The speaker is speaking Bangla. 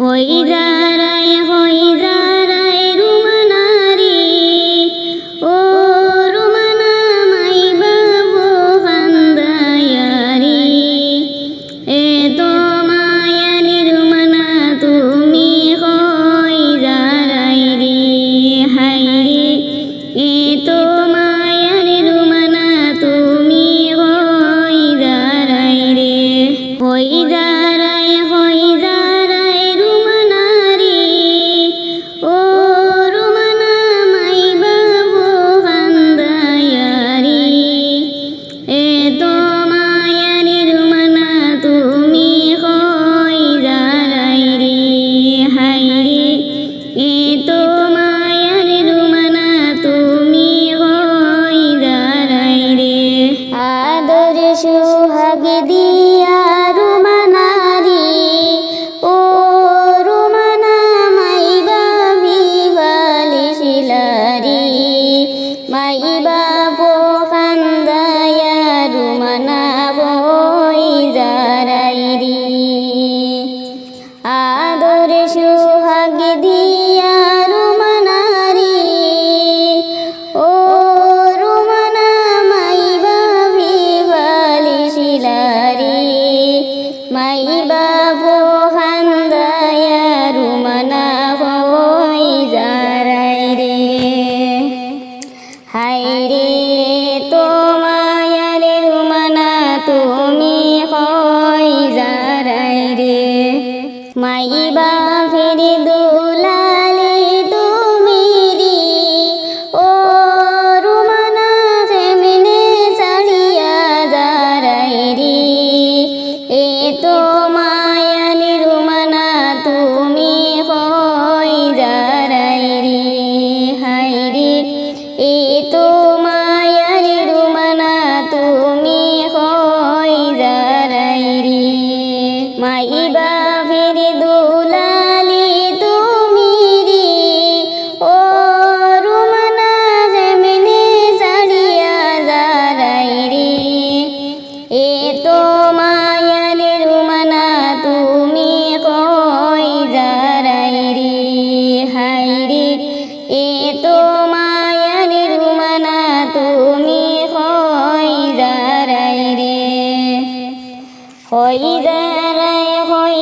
হয়ে আদর সোহাগ দিয়া রুমানারি ও রুমানা মাই ভাবি বালি শিলা মাইবা ফের দুলালে তুমি রি ও রুমানা সেমিনে সারিয়া যারাই রে এ তো মায়ালি রুমানা তুমি হই যারাই রে হাই রে এ তো মায়ালি রুমানা তুমি হই যারাই রে মাই তো মায়ানি রুমানা তুমি হই যারাই রে। হই যারাই হই